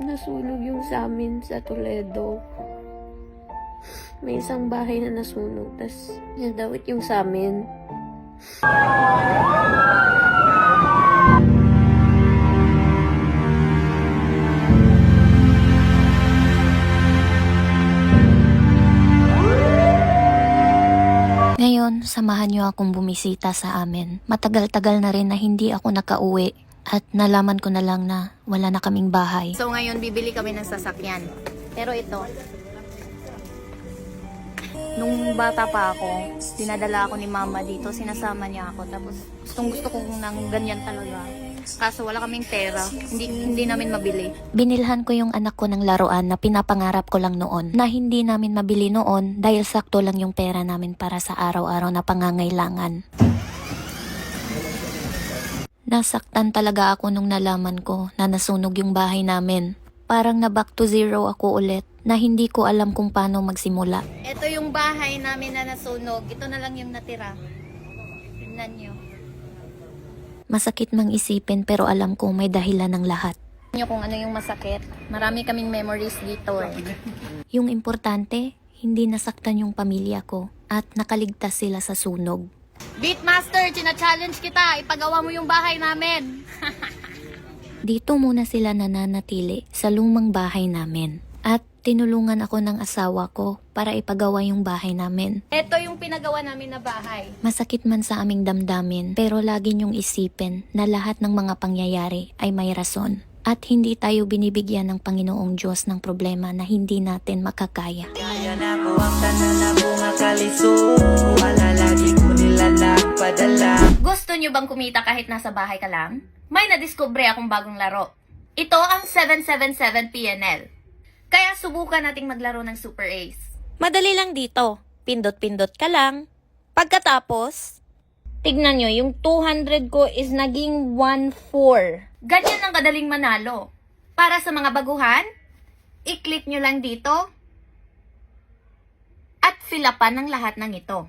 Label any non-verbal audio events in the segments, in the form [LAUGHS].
nasunog yung sa amin sa Toledo. May isang bahay na nasunog, tas nadawit yung sa amin. Ngayon, samahan niyo akong bumisita sa amin. Matagal-tagal na rin na hindi ako nakauwi at nalaman ko na lang na wala na kaming bahay. So ngayon, bibili kami ng sasakyan. Pero ito, nung bata pa ako, dinadala ako ni mama dito, sinasama niya ako. Tapos gustong gusto ko ng ganyan talaga. Kaso wala kaming pera, hindi, hindi namin mabili. Binilhan ko yung anak ko ng laruan na pinapangarap ko lang noon na hindi namin mabili noon dahil sakto lang yung pera namin para sa araw-araw na pangangailangan. Nasaktan talaga ako nung nalaman ko na nasunog yung bahay namin. Parang na back to zero ako ulit na hindi ko alam kung paano magsimula. Ito yung bahay namin na nasunog. Ito na lang yung natira. Tingnan nyo. Masakit mang isipin pero alam ko may dahilan ng lahat. nyo kung ano yung masakit. Marami kaming memories dito eh. Yung importante, hindi nasaktan yung pamilya ko at nakaligtas sila sa sunog. Beatmaster, china-challenge kita. Ipagawa mo yung bahay namin. [LAUGHS] Dito muna sila nananatili sa lumang bahay namin. At tinulungan ako ng asawa ko para ipagawa yung bahay namin. Ito yung pinagawa namin na bahay. Masakit man sa aming damdamin pero lagi niyong isipin na lahat ng mga pangyayari ay may rason. At hindi tayo binibigyan ng Panginoong Diyos ng problema na hindi natin makakaya. Kaya na ko ang nyo bang kumita kahit nasa bahay ka lang? May nadiskubre akong bagong laro. Ito ang 777 PNL. Kaya subukan nating maglaro ng Super Ace. Madali lang dito. Pindot-pindot ka lang. Pagkatapos, tignan nyo, yung 200 ko is naging 1-4. Ganyan ang kadaling manalo. Para sa mga baguhan, i-click nyo lang dito at fill upan ng lahat ng ito.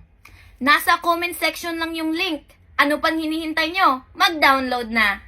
Nasa comment section lang yung link. Ano pang hinihintay nyo? Mag-download na!